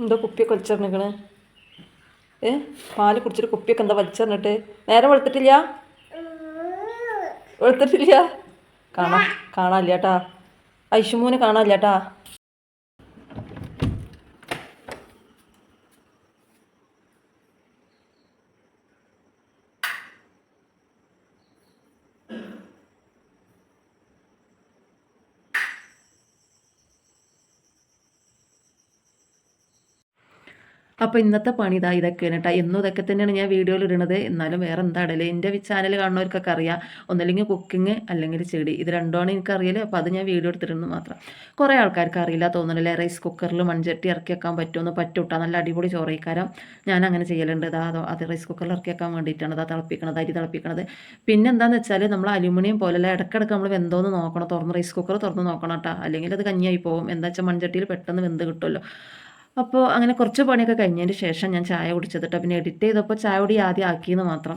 എന്തോ കുപ്പിയൊക്കെ വലിച്ചെറിഞ്ഞിക്കണ് ഏ പാൽ കുടിച്ചിട്ട് കുപ്പിയൊക്കെ എന്താ വലിച്ചെറിഞ്ഞിട്ട് നേരെ വെളുത്തിട്ടില്ല? വെളുത്തിട്ടില്ല? കാണാ കാണാനില്ല കേട്ടാ ഐഷുമോന് കേട്ടാ അപ്പോൾ ഇന്നത്തെ പണി ഇതാ ഇതൊക്കെയാണ് കേട്ടോ എന്നും ഇതൊക്കെ തന്നെയാണ് ഞാൻ വീഡിയോയിൽ ഇടുന്നത് എന്നാലും വേറെ എന്താ ഇടൽ? എന്റെ ചാനൽ കാണുന്നവർക്കൊക്കെ അറിയാം. ഒന്നല്ലെങ്കിൽ കുക്കിംഗ് അല്ലെങ്കിൽ ചെടി. ഇത് രണ്ടുമാണ് എനിക്കറിയില്ല അപ്പോൾ അത് ഞാൻ വീഡിയോ എടുത്തിരുന്നു മാത്രം. കുറേ ആൾക്കാർക്ക് അറിയില്ല തോന്നുന്നില്ല റൈസ് കുക്കറിൽ മൺചട്ടി ഇറക്കി വെക്കാൻ പറ്റുമെന്ന് പറ്റൂട്ടാ. നല്ല അടിപൊളി ചോറയിക്കാരം ഞാൻ അങ്ങനെ ചെയ്യലുണ്ട്. ഇതാ അതോ അത് റൈസ് കുക്കറിൽ ഇറക്കി വെക്കാൻ വേണ്ടിയിട്ടാണ് അതാ തിളപ്പിക്കണത് അരി തിളപ്പിക്കണത്. പിന്നെ എന്താണെന്ന് വെച്ചാൽ നമ്മൾ അലുമിനിയം പോലെയല്ല ഇടയ്ക്കിടയ്ക്ക് നമ്മൾ വെന്തോന്ന് നോക്കണം. തുറന്ന് റൈസ് കുക്കർ തുറന്ന് നോക്കണം കേട്ടോ അല്ലെങ്കിൽ അത് കഞ്ഞിയായി പോകും. എന്താ വെച്ചാൽ മൺചട്ടിയിൽ പെട്ടെന്ന് വെന്ത് കിട്ടുമല്ലോ. അപ്പോൾ അങ്ങനെ കുറച്ച് പണിയൊക്കെ കഴിഞ്ഞതിന് ശേഷം ഞാൻ ചായ കുടിച്ചതിട്ട് പിന്നെ എഡിറ്റ് ചെയ്തപ്പോൾ ചായ കൂടി ആദ്യം ആക്കിയെന്ന് മാത്രം.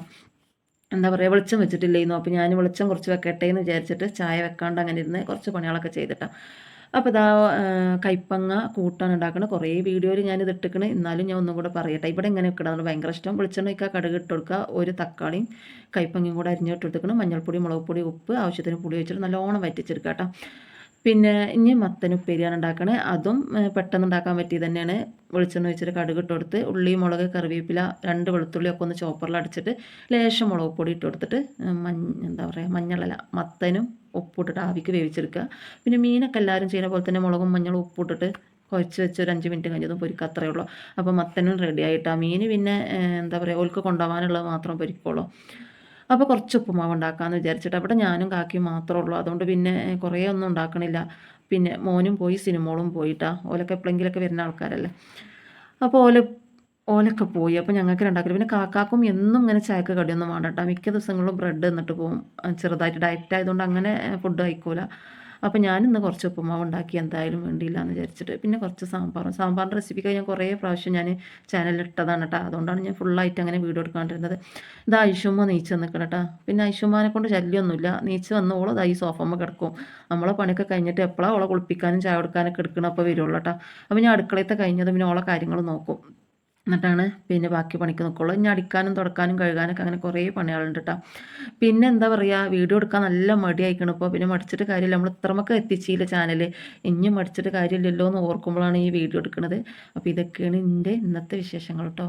എന്താ പറയുക വെളിച്ചം വെച്ചിട്ടില്ലായിരുന്നു അപ്പോൾ ഞാൻ വെളിച്ചം കുറച്ച് വെക്കട്ടെ എന്ന് വിചാരിച്ചിട്ട് ചായ വെക്കാണ്ട് അങ്ങനെ ഇരുന്ന് കുറച്ച് പണികളൊക്കെ ചെയ്തിട്ടാണ് അപ്പോൾ ഇതാ കൈപ്പങ്ങ കൂട്ടാൻ ഉണ്ടാക്കണ. കുറേ വീഡിയോയിൽ ഞാൻ ഇത് ഇട്ടിക്കണ്. എന്നാലും ഞാൻ ഒന്നും കൂടെ പറയട്ടെ. ഇവിടെ ഇങ്ങനെ വെക്കണം ഭയങ്കര ഇഷ്ടം. വെളിച്ചെണ്ണ ഒക്കെ കടുക് ഇട്ട് കൊടുക്കുക ഒരു തക്കാളിയും കൈപ്പങ്ങയും കൂടെ അരിഞ്ഞിട്ട് എടുക്കണം മഞ്ഞൾപ്പൊടി മുളക് പൊടി ഉപ്പ് ആവശ്യത്തിന് പുളി വെച്ചിട്ട് നല്ലോണം വറ്റിച്ചെടുക്കുക കേട്ടോ പിന്നെ ഇനി മത്തൻ ഉപ്പേരിയാണ് ഉണ്ടാക്കണത് അതും പെട്ടെന്ന് ഉണ്ടാക്കാൻ പറ്റിയത് തന്നെയാണ്. വെളിച്ചെണ്ണ വെച്ചിട്ട് കടുക് ഇട്ട് കൊടുത്ത് ഉള്ളി മുളക് കറിവേപ്പില രണ്ട് വെളുത്തുള്ളി ഒക്കെ ഒന്ന് ചോപ്പറിൽ അടിച്ചിട്ട് ലേശം മുളക് പൊടി ഇട്ട് കൊടുത്തിട്ട് മഞ്ഞ എന്താ പറയുക മഞ്ഞളല്ല മത്തനും ഉപ്പിട്ടിട്ട് ആവിക്ക് വേവിച്ചെടുക്കുക. പിന്നെ മീനൊക്കെ എല്ലാവരും ചെയ്യുന്ന പോലെ തന്നെ മുളകും മഞ്ഞളും ഉപ്പിട്ടിട്ട് കുഴച്ച് വെച്ച് ഒരു അഞ്ച് മിനിറ്റ് കഴിഞ്ഞതും പൊരിക്കുക അത്രയേ ഉള്ളൂ. അപ്പോൾ മത്തനും റെഡി ആയിട്ടാണ് മീൻ പിന്നെ എന്താ പറയുക ഓൽക്ക് കൊണ്ടുപോകാനുള്ളത് മാത്രം പൊരിക്കുള്ളൂ. അപ്പോൾ കുറച്ച് ഉപ്പുമാവ് ഉണ്ടാക്കാമെന്ന് വിചാരിച്ചിട്ട്. അവിടെ ഞാനും കാക്കിയും മാത്രമേ ഉള്ളൂ. അതുകൊണ്ട് പിന്നെ കുറേ ഒന്നും ഉണ്ടാക്കണില്ല. പിന്നെ മോനും പോയി സിനിമോളും പോയിട്ടാ. ഓലൊക്കെ എപ്പോഴെങ്കിലൊക്കെ വരുന്ന ആൾക്കാരല്ലേ. അപ്പോൾ ഓല ഓലൊക്കെ പോയി. അപ്പോൾ ഞങ്ങൾക്ക് ഉണ്ടാക്കില്ല പിന്നെ കാക്കാക്കും എന്നും ഇങ്ങനെ ചായക്ക് കടിയൊന്നും വേണ്ട കേട്ടോ മിക്ക ദിവസങ്ങളിലും ബ്രെഡ് എന്നിട്ട് പോകും ചെറുതായിട്ട് ഡയറ്റ് ആയതുകൊണ്ട് അങ്ങനെ ഫുഡ് കഴിക്കൂല. അപ്പോൾ ഞാനിന്ന് കുറച്ച് ഉപ്പുമാവ് ഉണ്ടാക്കി എന്തായാലും വേണ്ടിയില്ല എന്ന് വിചാരിച്ചിട്ട് പിന്നെ കുറച്ച് സാമ്പാറും സാമ്പാറിന്റെ റെസിപ്പിക്ക് ഞാൻ കുറേ പ്രാവശ്യം ഞാൻ ചാനലിൽ ഇട്ടതാണ് കേട്ടോ അതുകൊണ്ടാണ് ഞാൻ ഫുള്ളായിട്ട് അങ്ങനെ വീഡിയോ എടുക്കാണ്ടിരുന്നത്. ഇത് ഐഷുമ്മ നീച്ച് നിൽക്കണം കേട്ടോ പിന്നെ ഐഷുമ്മാനെ കൊണ്ട് ശല്യമൊന്നുമില്ല നീച്ച് വന്നോളൂ ഈ സോഫമ്മ കിടക്കും. നമ്മളെ പണിയൊക്കെ കഴിഞ്ഞിട്ട് എപ്പോഴാണ് ഓളെ കുളിപ്പിക്കാനും ചായ കൊടുക്കാനൊക്കെ എടുക്കണം അപ്പോൾ വരുള്ളൂ കേട്ടോ അപ്പോൾ ഞാൻ അടുക്കളയത്തെ കഴിഞ്ഞത് പിന്നെ ഓളെ കാര്യങ്ങൾ നോക്കും. എന്നിട്ടാണ് പിന്നെ ബാക്കി പണിക്ക് നിൽക്കുള്ളൂ ഇനി അടിക്കാനും തുടക്കാനും കഴുകാനൊക്കെ അങ്ങനെ കുറേ പണികളുണ്ട് കേട്ടോ പിന്നെ എന്താ പറയുക വീഡിയോ എടുക്കാൻ നല്ല മടിയായിക്കണം ഇപ്പോൾ പിന്നെ മടിച്ചിട്ട് കാര്യമില്ല. നമ്മൾ ഇത്രമൊക്കെ എത്തിച്ചില്ല ചാനൽ ഇനിയും മടിച്ചിട്ട് കാര്യമില്ലല്ലോ എന്ന് ഓർക്കുമ്പോഴാണ് ഈ വീഡിയോ എടുക്കുന്നത് അപ്പോൾ ഇതൊക്കെയാണ് എന്റെ ഇന്നത്തെ വിശേഷങ്ങൾ കേട്ടോ